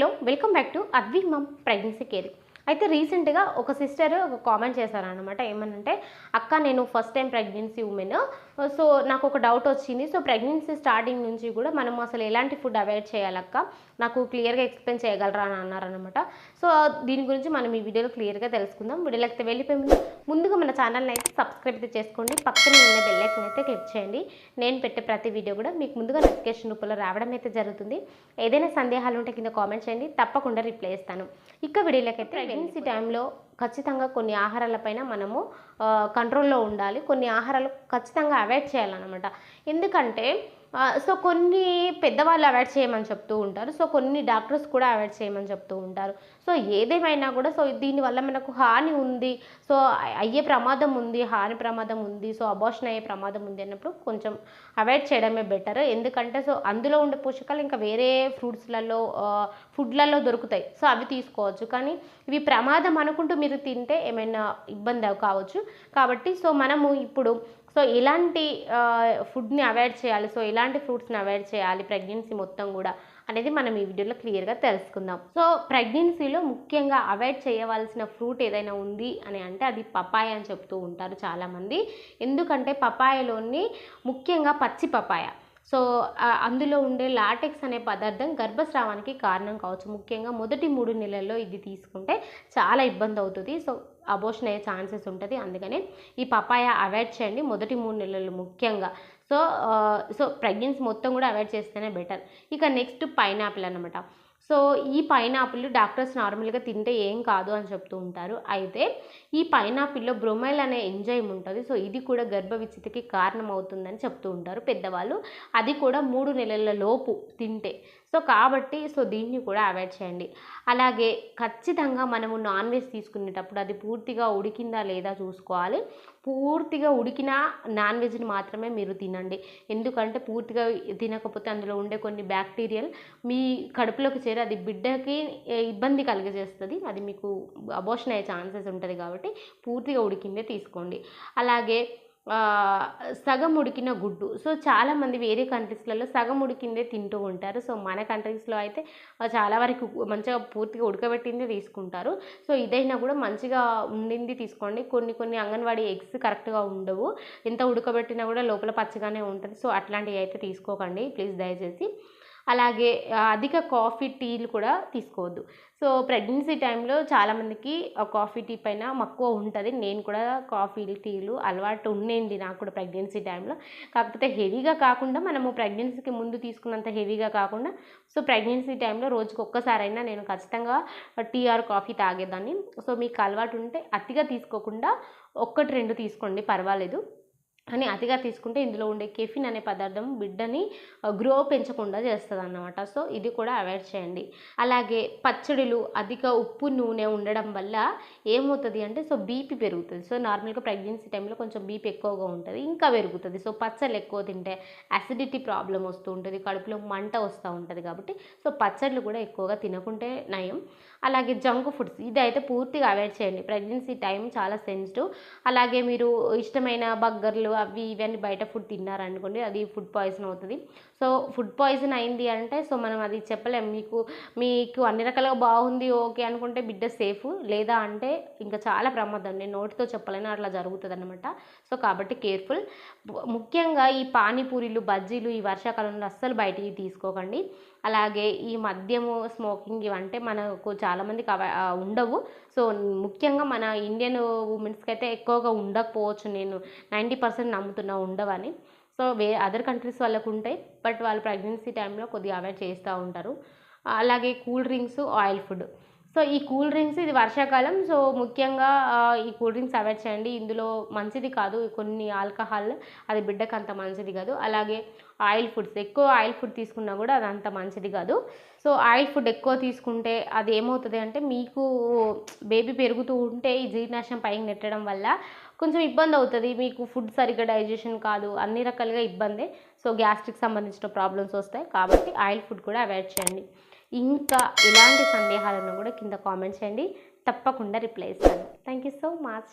Hello welcome back to Advi mom pregnancy care. అయితే రీసెంట్గా ఒక సిస్టర్ ఒక కామెంట్ చేశారనమాట ఏమనంటే అక్క నేను first time pregnancy women. So నాకు ఒక డౌట్ వచ్చింది. సో ప్రెగ్నెన్సీ స్టార్టింగ్ నుంచి కూడా మనం అసలు ఎలాంటి ఫుడ్ అవాయిడ్ చేయాలక్క? నాకు క్లియర్గా ఎక్స్ప్లెయిన్ చేయగలరా? అని అన్నారనమాట సో దీని గురించి మనం ఈ వీడియోలో క్లియర్గా తెలుసుకుందాం. వీడియోలోకి అయితే వెళ్ళిపోయి ముందుగా మన ఛానల్ని అయితే సబ్స్క్రైబ్ అయితే చేసుకోండి. పక్కనే ఉన్న బెల్ ఐకన్ అయితే క్లిక్ చేయండి. నేను పెట్టే ప్రతి వీడియో కూడా మీకు ముందుగా నోటిఫికేషన్ రూపంలో రావడం అయితే జరుగుతుంది. ఏదైనా సందేహాలు ఉంటే కింద కామెంట్ చేయండి. తప్పకుండా రిప్లై ఇస్తాను ఇక వీడియోలోకి అయితే ప్రెగ్నెన్సీ టైంలో ఖచ్చితంగా కొన్ని ఆహారాలపైన మనము కంట్రోల్లో ఉండాలి. కొన్ని ఆహారాలు ఖచ్చితంగా అవాయిడ్ చేయాలన్నమాట. ఎందుకంటే సో కొన్ని పెద్దవాళ్ళు అవాయిడ్ చేయమని చెప్తూ ఉంటారు. సో కొన్ని డాక్టర్స్ కూడా అవాయిడ్ చేయమని చెప్తూ ఉంటారు. సో ఏదేమైనా కూడా సో దీనివల్ల మనకు హాని ఉంది. సో అయ్యే ప్రమాదం ఉంది హాని ప్రమాదం ఉంది సో అబోషన్ అయ్యే ప్రమాదం ఉంది అన్నప్పుడు కొంచెం అవాయిడ్ చేయడమే బెటర్. ఎందుకంటే సో అందులో ఉండే పోషకాలు ఇంకా వేరే ఫ్రూట్స్లలో ఫుడ్లలో దొరుకుతాయి. సో అవి తీసుకోవచ్చు. కానీ ఇవి ప్రమాదం అనుకుంటూ మీరు తింటే ఏమైనా ఇబ్బంది కావచ్చు. కాబట్టి సో మనము ఇప్పుడు సో ఎలాంటి ఫుడ్ని అవాయిడ్ చేయాలి. సో ఎలాంటి ఫ్రూట్స్ని అవాయిడ్ చేయాలి ప్రెగ్నెన్సీ మొత్తం కూడా అనేది మనం ఈ వీడియోలో క్లియర్గా తెలుసుకుందాం. సో ప్రెగ్నెన్సీలో ముఖ్యంగా అవాయిడ్ చేయవలసిన ఫ్రూట్ ఏదైనా ఉంది అని అంటే అది పపాయ అని చెప్తూ ఉంటారు చాలామంది. ఎందుకంటే పపాయలోని ముఖ్యంగా పచ్చి పపాయ. సో అందులో ఉండే లాటెక్స్ అనే పదార్థం గర్భస్రావానికి కారణం కావచ్చు. ముఖ్యంగా మొదటి మూడు నెలల్లో ఇది తీసుకుంటే చాలా ఇబ్బంది అవుతుంది. సో అబోషన్ అయ్యే ఛాన్సెస్ ఉంటుంది. అందుకనే ఈ పపాయ అవాయిడ్ చేయండి. మొదటి మూడు నెలలు ముఖ్యంగా. సో సో ప్రెగ్నెన్సీ మొత్తం కూడా అవాయిడ్ చేస్తేనే బెటర్. ఇక నెక్స్ట్ పైనాపిల్ అనమాట సో ఈ పైనాపిల్ డాక్టర్స్ నార్మల్గా తింటే ఏం కాదు అని చెప్తూ ఉంటారు. అయితే ఈ పైనాపిల్లో బ్రొమైల్ అనే ఎంజైమ్ ఉంటుంది. సో ఇది కూడా గర్భవిచ్చితికి కారణమవుతుందని కారణం అవుతుందని చెప్తూ ఉంటారు పెద్దవాళ్ళు. అది కూడా మూడు నెలల లోపు తింటే. సో కాబట్టి సో దీన్ని కూడా అవాయిడ్ చేయండి. అలాగే ఖచ్చితంగా మనము నాన్ వెజ్ తీసుకునేటప్పుడు అది పూర్తిగా ఉడికిందా లేదా చూసుకోవాలి. పూర్తిగా ఉడికిన నాన్ వెజ్ని మాత్రమే మీరు తినండి. ఎందుకంటే పూర్తిగా తినకపోతే అందులో ఉండే కొన్ని బ్యాక్టీరియల్ మీ కడుపులోకి చేరి అది బిడ్డకి ఇబ్బంది కలిగజేస్తుంది. అది మీకు అబోషన్ అయ్యే ఛాన్సెస్ ఉంటుంది కాబట్టి పూర్తిగా ఉడికిందే తీసుకోండి. అలాగే సగం ఉడికిన గుడ్డు. సో చాలామంది వేరే కంట్రీస్లలో సగం ఉడికిందే తింటూ ఉంటారు. సో మన కంట్రీస్లో అయితే చాలా వరకు మంచిగా పూర్తిగా ఉడకబెట్టిందే తీసుకుంటారు. సో ఇదైనా కూడా మంచిగా ఉండింది తీసుకోండి. కొన్ని కొన్ని అంగన్వాడీ ఎగ్స్ కరెక్ట్గా ఉండవు. ఎంత ఉడకబెట్టినా కూడా లోపల పచ్చగానే ఉంటుంది. సో అట్లాంటివి అయితే తీసుకోకండి. ప్లీజ్ దయచేసి. అలాగే అధిక కాఫీ టీలు కూడా తీసుకోవద్దు. సో ప్రెగ్నెన్సీ టైంలో చాలామందికి కాఫీ టీ పైన మక్కువ ఉంటుంది. నేను కూడా కాఫీ టీలు అలవాటు ఉండేది నాకు కూడా ప్రెగ్నెన్సీ టైంలో. కాకపోతే హెవీగా కాకుండా మనము ప్రెగ్నెన్సీకి ముందు తీసుకున్నంత హెవీగా కాకుండా సో ప్రెగ్నెన్సీ టైంలో రోజుకి ఒక్కసారైనా నేను ఖచ్చితంగా టీ ఆర్ కాఫీ తాగేదాన్ని. సో మీకు అలవాటు ఉంటే అతిగా తీసుకోకుండా ఒక్కటి రెండు తీసుకోండి పర్వాలేదు. అని అతిగా తీసుకుంటే ఇందులో ఉండే కెఫిన్ అనే పదార్థం బిడ్డని గ్రో పెంచకుండా చేస్తుంది అన్నమాట సో ఇది కూడా అవాయిడ్ చేయండి. అలాగే పచ్చడిలు అధిక ఉప్పు నూనె ఉండడం వల్ల ఏమవుతుంది అంటే సో బీపీ పెరుగుతుంది. సో నార్మల్గా ప్రెగ్నెన్సీ టైంలో కొంచెం బీపీ ఎక్కువగా ఉంటుంది ఇంకా పెరుగుతుంది. సో పచ్చళ్ళు ఎక్కువ తింటే అసిడిటీ ప్రాబ్లం వస్తూ ఉంటుంది కడుపులో మంట వస్తూ ఉంటుంది కాబట్టి సో పచ్చళ్ళు కూడా ఎక్కువగా తినకుంటే నయం. అలాగే జంక్ ఫుడ్స్ ఇది అయితే పూర్తిగా అవాయిడ్ చేయండి. ప్రెగ్నెన్సీ టైం చాలా సెన్సిటివ్. అలాగే మీరు ఇష్టమైన బర్గర్లు అవి ఇవన్నీ బయట ఫుడ్ తిన్నారనుకోండి అది ఫుడ్ పాయిజన్ అవుతుంది. సో ఫుడ్ పాయిజన్ అయింది అంటే సో మనం అది చెప్పలేం. మీకు మీకు అన్ని రకాలుగా బాగుంది ఓకే అనుకుంటే బిడ్డ సేఫ్. లేదా అంటే ఇంకా చాలా ప్రమాదం. నేను నోటితో చెప్పలేను అట్లా జరుగుతుంది అనమాట సో కాబట్టి కేర్ఫుల్. ముఖ్యంగా ఈ పానీపూరీలు బజ్జీలు ఈ వర్షాకాలంలో అస్సలు బయటికి తీసుకోకండి. అలాగే ఈ మద్యము స్మోకింగ్ ఇవంటే మనకు చాలామందికి అవ ఉండవు. సో ముఖ్యంగా మన ఇండియన్ ఉమెన్స్కి అయితే ఎక్కువగా ఉండకపోవచ్చు. నేను నైంటీ పర్సెంట్ నమ్ముతున్నా ఉండవని. సో వే అదర్ కంట్రీస్ వాళ్ళకు ఉంటాయి. బట్ వాళ్ళు ప్రెగ్నెన్సీ టైంలో కొద్దిగా అవాయిడ్ చేస్తూ ఉంటారు. అలాగే cool drinks oil food. So ఈ కూల్ డ్రింక్స్ ఇది వర్షాకాలం. సో ముఖ్యంగా ఈ కూల్ డ్రింక్స్ అవాయిడ్ చేయండి. ఇందులో మంచిది కాదు. కొన్ని ఆల్కహాల్ అది బిడ్డకు అంత మంచిది కాదు. అలాగే ఆయిల్ ఫుడ్స్ ఎక్కువ ఆయిల్ ఫుడ్ తీసుకున్నా కూడా అది అంత మంచిది కాదు. సో ఆయిల్ ఫుడ్ ఎక్కువ తీసుకుంటే అది ఏమవుతుంది అంటే మీకు బేబీ పెరుగుతూ ఉంటే ఈ జీర్ణాశయం పైకి నెట్టడం వల్ల కొంచెం ఇబ్బంది అవుతుంది. మీకు ఫుడ్ సరిగ్గా డైజెషన్ కాదు. అన్ని రకాలుగా ఇబ్బందే. సో గ్యాస్ట్రిక్ సంబంధించిన ప్రాబ్లమ్స్ వస్తాయి. కాబట్టి ఆయిల్ ఫుడ్ కూడా అవాయిడ్ చేయండి. ఇంకా ఇలాంటి సందేహాలను కూడా కింద కామెంట్ చేయండి. తప్పకుండా రిప్లై ఇస్తాను. Thank you so much